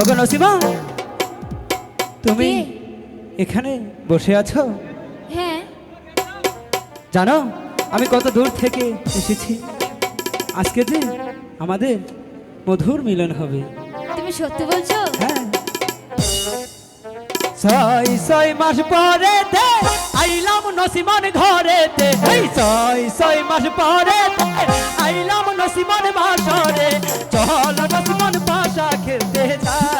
ওগো নসিমা তুমি এখানে বসে আছো? হ্যাঁ। জানো আমি কত দূর থেকে এসেছি। আজকে যে আমাদের মধুর মিলন হবে। তুমি সত্যি বলছো? হ্যাঁ। ছয় ছয় মাস পরে দে আইলাম নসিমান ঘরেতে। এই ছয় ছয় মাস পরে দে আইলাম নসিমান বাসরে হল রসমান পাশা খেলতে যায়